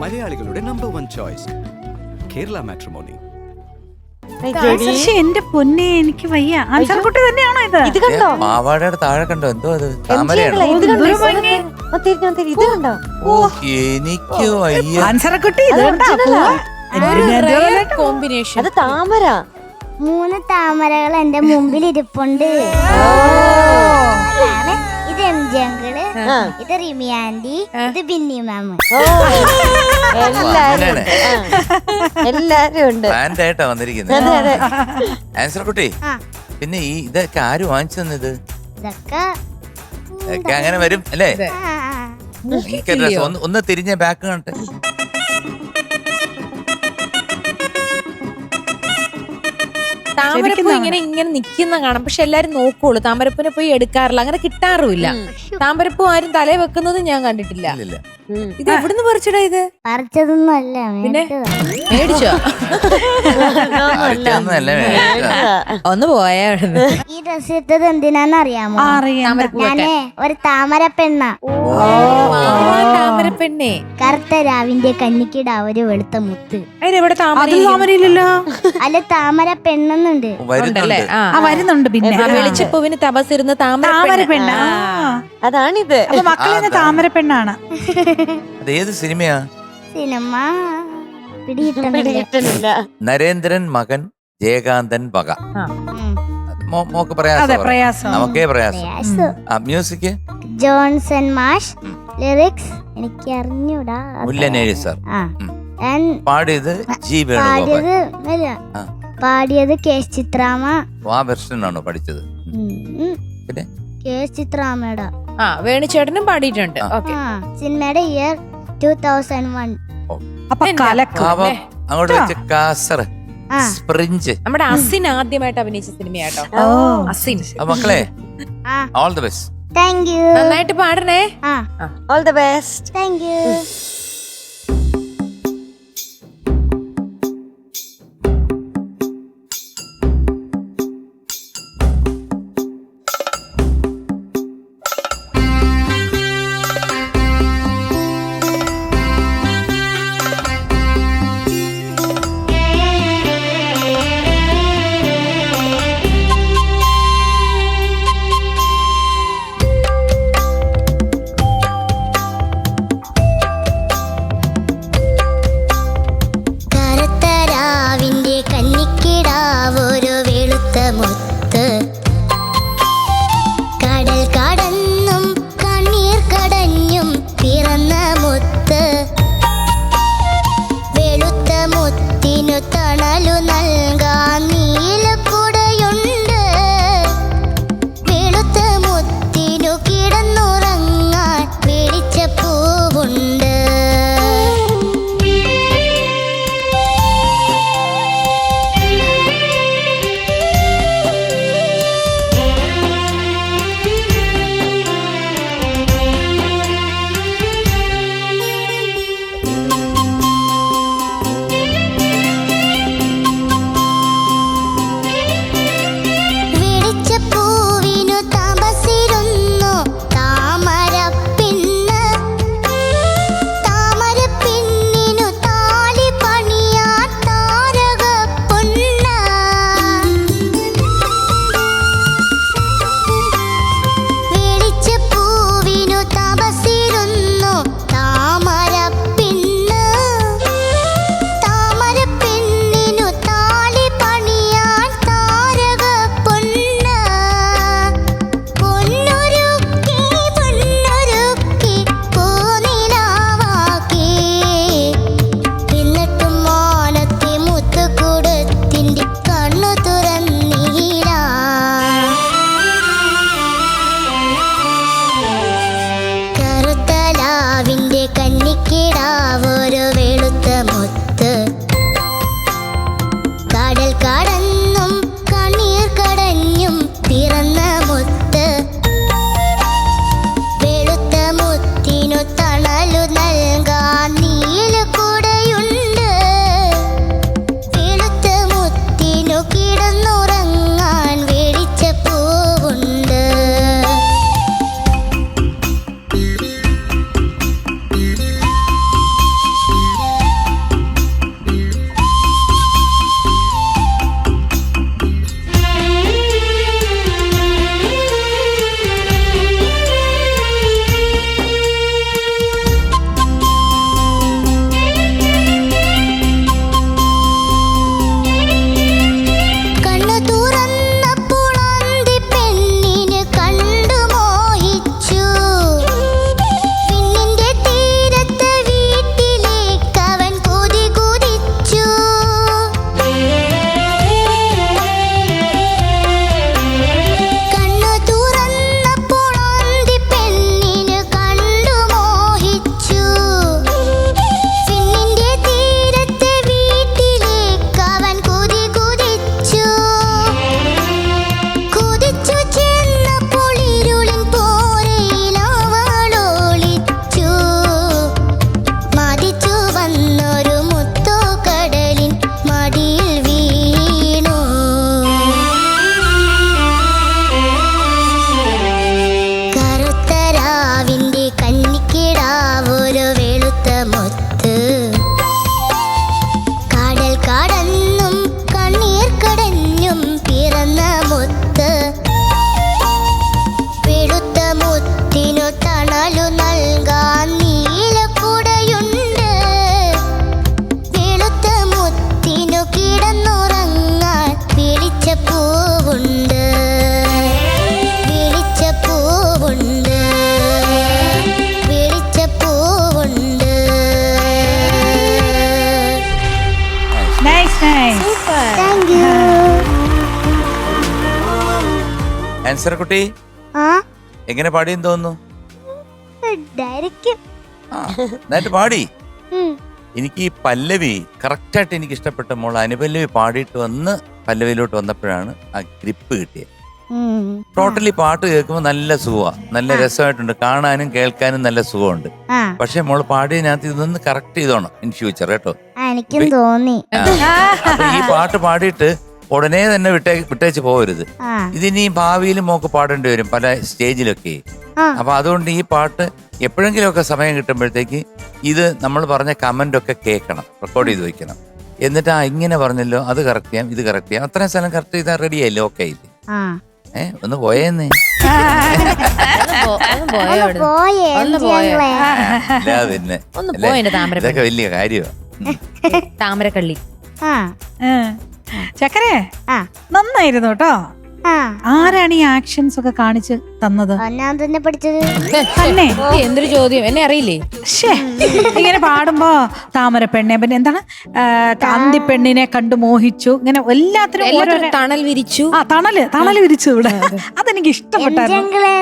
മലയാളികളുടെ number one choice Kerala matrimony എന്റെ പൊന്നെ എനിക്ക് വയ്യ. അൻസർക്കുട്ടി തന്നെയാണോ ഇത്? ഇത് കണ്ടോ? മാവാടയുടെ താഴെ കണ്ടോ? എന്തോ അത്? താമരയാണോ? ഓ എനിക്ക് വയ്യ. അൻസർക്കുട്ടി ഇത് കണ്ടോ. കോമ്പിനേഷൻ അത് താമര. മൂന്ന് താമരകൾ എന്റെ മുമ്പിൽ ഇരിപ്പുണ്ട്. ഇത് എം ജി. ഇത് റിമി ആന്റി ഇത് ബിന്നി മാമ്. ഓ എല്ലാരും ഉണ്ട് ആ. എല്ലാരും ഉണ്ട് ബ്രാൻഡ് ആയിട്ടാ വന്നിരിക്കുന്നത്. അതെ അതെ. ആൻസർ കുട്ടി ആ. പിന്നെ ഈ ഇതൊക്കെ ആര് വാങ്ങിച്ചു തന്നത് ഇതൊക്കെ ഇതൊക്കെ അങ്ങനെ വരും അല്ലേ? ആ, ആ. ഒന്ന് തിരിഞ്ഞ ബാക്ക് കണ്ടെ. താമരപ്പൂ ഇങ്ങനെ ഇങ്ങനെ നിൽക്കുന്ന കാണാം. പക്ഷെ എല്ലാരും നോക്കുള്ളൂ. താമരപ്പൂനെ പോയി എടുക്കാറില്ല. അങ്ങനെ കിട്ടാറുമില്ല. താമരപ്പൂ ആരും തല വെക്കുന്നത് ഞാൻ കണ്ടിട്ടില്ല. ഇത് എവിടുന്ന് പറിച്ചടാ ഇത്? പറിച്ചതൊന്നുമല്ല പിന്നെ? മേടിച്ചോ. ഒന്ന് പോയാ ഈ ഡ്രസ് ഇട്ടത് എന്തിനാന്ന് അറിയാമോ അറിയാം. ഞാനേ ഒരു താമര പെണ്ണ ആ, താമരപ്പെണ്ണേ കറുത്ത രാവിന്റെ കന്നിക്കിട ഒരു വെളുത്ത മുത്ത്. അതിനെവിടെ താമര താമരയില്ലല്ലോ അല്ല താമര പെണ്ണെന്നുണ്ട്. ഉണ്ടല്ലേ വരുന്നുണ്ട്. ആ ആ വരുന്നുണ്ട് പിന്നെ. ആ, വെളിച്ചപ്പൂവിന് തപസിരുന്ന് താമര താമര പെണ്ണ. അതാണിത്. അപ്പൊ മക്കളെ താമര. പെണ്ണാണ്. അത് ഏത് സിനിമയാ? സിനിമ. പിടികിട്ടണില്ല പിടികിട്ടുന്നില്ല നരേന്ദ്രൻ മകൻ ജയകാന്തൻ മക അത് മോ- മോക്ക് അതെ പ്രയാസം പ്രയാസം. നമുക്കേ പ്രയാസം. പ്രയാസം. ആ മ്യൂസിക്? ജോൺസൺ മാഷ് ലിറിക്സ് എനിക്ക് അറിഞ്ഞൂടാ അത് മുല്ലനേഴി സാർ. ആ. ഞാൻ പാടിയത് ജി വേണുഗോപാൽ. പാടിയത് അല്ല ആ. പാടിയത് കെ എസ് ചിത്രാമ. ആ വെർഷനാണോ പഠിച്ചത്? ഉം. പിന്നെ? കെ എസ് ചിത്രാമയുടെ ആ വേണുചേട്ടനും പാടിയിട്ടുണ്ട്. ഓക്കെ. ആ സിനിമയുടെ ഇയർ ടൂ തൗസൻഡ് വൺ അപ്പൊ കലക്ക്. പാവം. അങ്ങോട്ട് വെച്ച് കാസർ ആ. സ്പ്രിഞ്ച്. നമ്മുടെ അസിൻ ആദ്യമായിട്ട് അഭിനയിച്ച സിനിമയാട്ടോ. ഓ. അസിൻ. ആ മക്കളെ ആ. All the best thank you നന്നായിട്ട് പാടണേ. All the best thank you Ansar കുട്ടി. എങ്ങനെ പാടിയെന്ന് തോന്നുന്നു? നന്നായിട്ട് പാടി. എനിക്ക് ഈ പല്ലവി കറക്റ്റായിട്ട് എനിക്ക് ഇഷ്ടപ്പെട്ട മോൾ അനുപല്ലവി പാടിയിട്ട് വന്ന് പല്ലവിയിലോട്ട് വന്നപ്പോഴാണ് ആ ഗ്രിപ്പ് കിട്ടിയത്. ടോട്ടലി പാട്ട് കേൾക്കുമ്പോൾ നല്ല സുഖമാണ് നല്ല രസമായിട്ടുണ്ട്. കാണാനും കേൾക്കാനും നല്ല സുഖമുണ്ട്. പക്ഷെ മോൾ പാടിയതിനകത്ത് ഇതൊന്ന് കറക്റ്റ് ചെയ്തോണം ഇൻ ഫ്യൂച്ചർ കേട്ടോ. എനിക്കും തോന്നി. ഈ പാട്ട് പാടിയിട്ട് ഉടനെ തന്നെ വിട്ടേ വിട്ടേച്ച് പോകരുത് ആ. ഇതിനി ഭാവിയിൽ മോക്ക് പാടേണ്ടി വരും പല സ്റ്റേജിലൊക്കെ. ആ. അപ്പൊ അതുകൊണ്ട് ഈ പാട്ട് എപ്പോഴെങ്കിലുമൊക്കെ സമയം കിട്ടുമ്പോഴത്തേക്ക് ഇത് നമ്മൾ പറഞ്ഞ കമന്റ് ഒക്കെ കേൾക്കണം റെക്കോർഡ് ചെയ്ത് വെക്കണം. എന്നിട്ട് ആ ഇങ്ങനെ പറഞ്ഞല്ലോ അത് കറക്റ്റ് ചെയ്യാം ഇത് കറക്റ്റ് ചെയ്യാം. അത്രയും സ്ഥലം കറക്റ്റ് ചെയ്താൽ റെഡി ആയില്ലേ? ഓക്കെ ആയില്ലേ? ആ. ഏ ഒന്ന് പോയേന്നേ. ഒന്ന് പോയോ ഒന്ന് അവിടുന്ന്? പോയേ ഒന്ന് പോയോ? പിന്നെ ഒന്ന് അല്ലേ? പോയെന്റെ താമര ഇതൊക്കെ വലിയ കാര്യമാണ് താമരക്കള്ളി. ആ. ചക്കരെ ആ. നന്നായിരുന്നു കേട്ടോ. ആ. ആരാണ് ഈ ആക്ഷൻസ് ഒക്കെ കാണിച്ച് തന്നത്? തന്നെ പഠിച്ചത്. തന്നെ? ഇത് എന്തൊരു ചോദ്യം എന്നെ അറിയില്ലേ? ശ്ശേ, ഇങ്ങനെ പാടുമ്പോ താമര പെണ്ണെ പിന്നെ എന്താണ്? കാന്തി പെണ്ണിനെ കണ്ടു മോഹിച്ചു. ഇങ്ങനെ എല്ലാത്തിനും എല്ലാത്തിനും ഓരോരോ തണൽ വിരിച്ചു. ആ തണൽ തണൽ വിരിച്ചു ഇവിടെ. അതെനിക്ക് ഇഷ്ടപ്പെട്ടു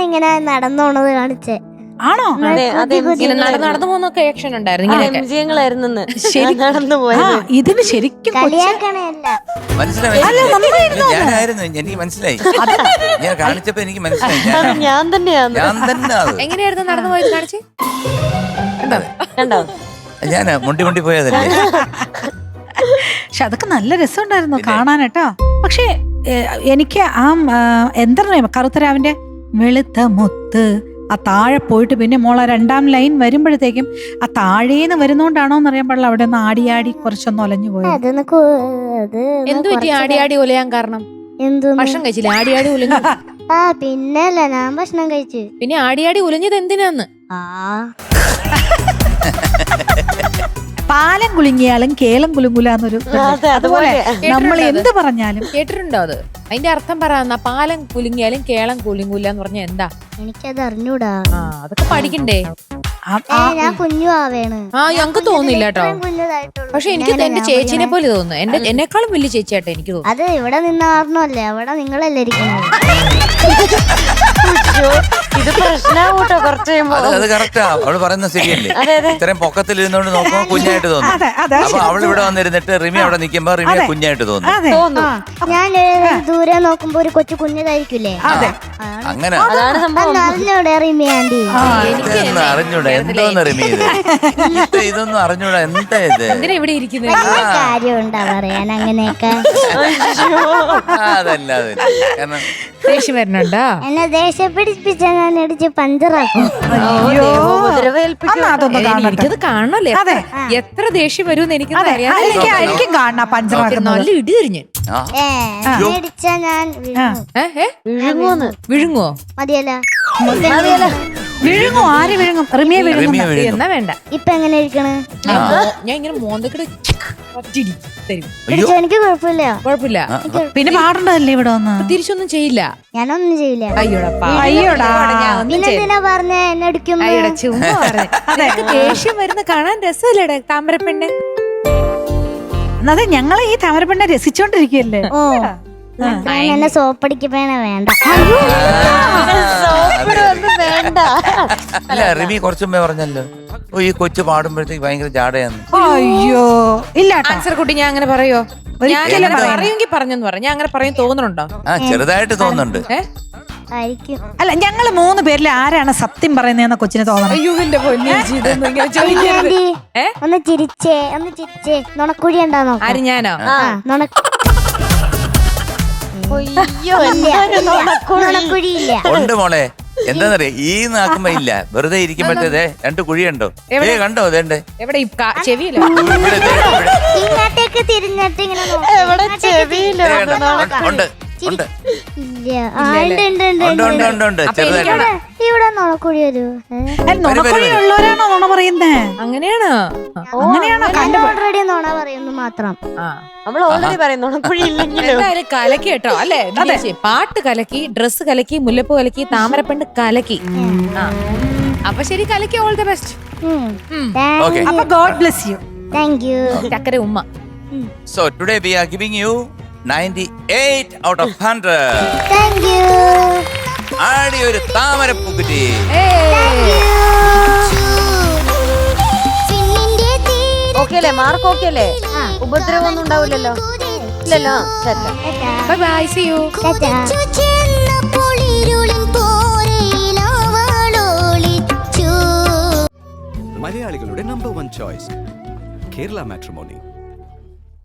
ഇങ്ങനെ നടന്നോണത് കാണിച്ചേ. ആണോ? അതെ അതെ ഇങ്ങനെ നടന്ന് നടന്നു പോകുന്നൊക്കെ ആക്ഷൻ ഉണ്ടായിരുന്നു. ഇങ്ങനെയൊക്കെ. എംജിയങ്ങളായിരുന്നു ശരി. നടന്നു ആ പോയത് ഇതിന് ശരിക്കും കൊച്ച് കളിയാക്കണല്ല മനസ്സിലായി? അല്ല, നന്നായിരുന്നു അത്. ഞാനായിരുന്നു. എനിക്ക് മനസ്സിലായി. ഞാൻ കാണിച്ചപ്പോ എനിക്ക് മനസ്സിലായി. അത് ഞാൻ- ഞാൻ തന്നെയാന്ന്. ഞാൻ തന്നെ അത്. എങ്ങനെയായിരുന്നു നടന്നു പോയത് കാണിച്ച്? കണ്ടോ? ഞാൻ മുണ്ടി മുണ്ടി പോയതല്ലേ? പക്ഷെ അതൊക്കെ നല്ല രസമുണ്ടായിരുന്നു കാണാനട്ടോ. പക്ഷേ ഏ, എനിക്ക് ആ ആ, എന്താണ് കറുത്തരാവിന്റെ വെളുത്ത മുത്ത് ആ താഴെ പോയിട്ട് പിന്നെ മോളെ രണ്ടാം ലൈൻ വരുമ്പോഴത്തേക്കും ആ താഴേന്ന് വരുന്നോണ്ടാണോ എന്ന് അറിയാൻ പാടില്ല. അവിടെ ഒന്ന് ആടി ആടി കുറച്ചൊന്ന് ഒലഞ്ഞു പോയി. അതൊന്ന് കു- അത് ഒന്ന് എന്ത് പറ്റി? കുറച്ച് ആടി ആടി ഒലയാൻ കാരണം? എന്തോന്ന്? ഭക്ഷണം കഴിച്ചില്ല? ആടി ആടി ഉലഞ്ഞു ആ പിന്നല്ല ഞാൻ ഭക്ഷണം കഴിച്ചു. പിന്നെ ആടി ആടി ഉലഞ്ഞത് എന്തിനാന്ന്? ആ. പാലം കുലുങ്ങിയാലും കേളം കുലുങ്ങുലാന്നൊരു അതെ, അതുപോലെ അതുപോലെ. നമ്മൾ കേട്ടിട്ടുണ്ടോ എന്ത് പറഞ്ഞാലും കേട്ടിട്ടുണ്ടോ അത്? അതിന്റെ അർത്ഥം പറയാന്ന പാലം കുലുങ്ങിയാലും കേളം കുലുങ്ങൂല എന്ന് പറഞ്ഞ എന്താ? എനിക്കത് അറിഞ്ഞൂടാ. ആ അതൊക്കെ പഠിക്കണ്ടേ? ആ- ഞാൻ കുഞ്ഞു ആവേണ്. ആ ഞങ്ങക്ക് തോന്നില്ല കേട്ടോ. കുഞ്ഞതായിട്ടുള്ളൂ. പക്ഷെ എനിക്ക് എന്റെ ചേച്ചിനെ പോലെ തോന്നുന്നു. എന്റെ എന്നെക്കാളും വലിയ ചേച്ചിയാട്ടെ എനിക്ക് തോന്നുന്നു അത് ഇവിടെ നിന്ന കാരണമല്ലേ അവിടെ നിങ്ങളല്ലേ ഇരിക്കണത്. ഇത് പ്രശ്നാവൂട്ടോ കുറച്ച് കഴിയുമ്പോ. അത് അത് കറക്റ്റാ. അവൾ പറയുന്നത് ശരിയല്ലേ. ഇത്രയും പൊക്കത്തിൽ ഇരുന്നോണ്ട് നോക്കുമ്പോ കുഞ്ഞായിട്ട് തോന്നും. അതെ അതെ. അപ്പൊ അവൾ ഇവിടെ വന്നിരുന്നിട്ട് റിമി അവിടെ നിൽക്കുമ്പോ റിമി അതെ. കുഞ്ഞായിട്ട് തോന്നും. അതെ. ആ. ഞാൻ ഏ, ദൂരെ നോക്കുമ്പോ ഒരു കൊച്ചു കുഞ്ഞതായിരിക്കില്ലേ? അതെ. അങ്ങനെ. അതാണ് സംഭവം. അറിഞ്ഞൂടെ റിമി ആന്റി ഇതൊന്നും അറിഞ്ഞൂടാ. എന്തോന്ന് റിമി ഇത്? ഇത് ഇതൊന്നും അറിഞ്ഞൂടാ? എന്താ ഇത്? എന്തിനാ ഇവിടെ ഇരിക്കുന്നത്? വലിയ കാര്യമുണ്ടാ പറയാൻ അങ്ങനെയൊക്കെ. ആ, അതല്ല അതല്ല. കാരണം ദേഷ്യം വരണുണ്ടോ എന്നെ ദേഷ്യം പിടിപ്പിച്ച ഞാൻ ഇടിച്ച് പഞ്ചറാക്കും. അയ്യോ. അന്നാ അതൊന്ന് കാണട്ടെ. എനിക്കത് കാണണല്ലേ അതെ. എത്ര ദേഷ്യം വരും എനിക്ക് അതെ. എനിക്ക് എനിക്കും കാണാം പഞ്ചറാക്കുന്നത്. നല്ല ഇടി ആ. ഏ ഞാൻ വിഴുങ്ങും. ഏ ഏ? വിഴുങ്ങുവോ? മതിയല്ല. വിഴുങ്ങും ആര് വിഴുങ്ങും? റിമിയെ വിഴുങ്ങും റിമിയെ വിഴുങ്ങും. എന്നാ വേണ്ട. ഇപ്പൊ എങ്ങനെ ഇരിക്കണ്? ഞാൻ ഇങ്ങനെ മോന്തക്കിട് തരും. അയ്യോ. എനിക്ക് കുഴപ്പമില്ല. കുഴപ്പമില്ല. ആ, ആ. പിന്നെ പാടണ്ടല്ലേ ഇവിടെ വന്ന്? തിരിച്ചൊന്നും ചെയ്യില്ല. ഞാനൊന്നും ചെയ്യില്ല. അയ്യോടാ പാവം. അയ്യോടാ. ഞാൻ ഒന്നും ചെയ്യില്ല. പറഞ്ഞ? എന്നെ അടിക്കും അയ്യോടാ ചുമ്മാ പറഞ്ഞു. നിനക്ക് ദേഷ്യം വരുന്ന കാണാൻ രസമല്ലേടാ താമരപ്പെണ്ണ്? അതെ ഞങ്ങളെ ഈ താമരപ്പെണ്ണെ രസിച്ചോണ്ടിരിക്കുകയല്ലേ? ഓ. എന്നെ സോപ്പടിക്കപ്പേണ വേണ്ട? സോപ്പിടൊന്നും വേണ്ട. അല്ല റിമി കുറച്ചു മുമ്പേ പറഞ്ഞല്ലോ. ഓ ഈ കൊച്ചു പാടുമ്പോഴത്തേക്ക് ഭയങ്കര ജാടയാന്ന്. അയ്യോ. ഇല്ല ട്ടോ. ആൻസർ കുട്ടി ഞാൻ അങ്ങനെ പറയോ? ഞാൻ അങ്ങനെ. പറയുമെങ്കിൽ പറഞ്ഞെന്ന് പറ. ഞാൻ അങ്ങനെ പറയും തോന്നുന്നുണ്ടോ? ആ ചെറുതായിട്ട് തോന്നുന്നുണ്ട്. ആയിരിക്കും. അല്ല ഞങ്ങൾ മൂന്ന് പേരിൽ ആരാണ് സത്യം പറയുന്നതെന്ന കൊച്ചിന് തോന്നുന്നത് അയ്യോ എന്റെ പൊന്നു ഇതൊന്നും ഇങ്ങനെ റിമി ചോദിക്കരുത്. ആന്റി ഏ? ഒന്ന് ചിരിച്ചേ ഒന്ന് ചിരിച്ചേ. നുണക്കുഴി ഉണ്ടാ ആര് ഞാനോ? ആ ഇല്ല, എന്തൊരു ഇല്ല. നുണക്കുഴി. നുണക്കുഴിയില്ല. ഉണ്ട് മോളെ. എന്താന്നറിയ? ഈ നാക്കുമ്പോ ഇല്ല. വെറുതെ ഇരിക്കുമ്പോഴത്തേ രണ്ട് കുഴിയുണ്ടോ? ഏ കണ്ടോ അതേണ്ടേ? എവിടെ? ഈ കാ- ചെവിയിലോ? ഇവിടെ ദേ, ഇവിടെ. ഇങ്ങോട്ടേക്ക് തിരിഞ്ഞിട്ട് ഇങ്ങനെ നോക്ക്. എവിടെ ഇങ്ങോട്ടേക്ക് ചെവിയിലോ? ഉണ്ട്. ഉണ്ട്. ഇല്ല. ആ, ഉണ്ട് ഉണ്ട് ഉണ്ട് ഉണ്ട് ഉണ്ട്. ഉണ്ട് ഉണ്ട് അപ്പൊ ചെറുതായിട്ട് ഇവിടെ ഇവിടെ നുണക്കുഴി വരൂ. ഏ? നുണക്കുഴി ഉള്ളവരാണോ നുണ പറയുന്നേ? അങ്ങനെയാണോ. അങ്ങനെയാണോ? ഞാൻ ഓൾറെഡി നുണ പറയുന്നു മാത്രം. ആ. നമ്മൾ ഓൾറെഡി ഇല്ലെങ്കിലും. എന്തായാലും കലക്കി കേട്ടോ അല്ലേ? ദിനേശേ, പാട്ട് കലക്കി ഡ്രസ്സ് കലക്കി മുല്ലപ്പൂ കലക്കി താമരപ്പണ്ട് കലക്കി. ആ. അപ്പൊ ശരി കലക്കി ഓൾ ദ ബെസ്റ്റ്. അപ്പൊ God bless you thank you ചക്കര ഉമ്മ. So today we are giving you ninety eight out of hundred ആടി ഒരു താമരപ്പൂക്കുറ്റി ഓക്കെ അല്ലേ? മാർക്ക് ഓക്കെ അല്ലേ? ഉപദ്രവം ഒന്നും ഉണ്ടാവില്ലല്ലോ. ഇല്ലല്ലോ? ബൈ ബൈ സി യു മലയാളികളുടെ number one choice Kerala matrimony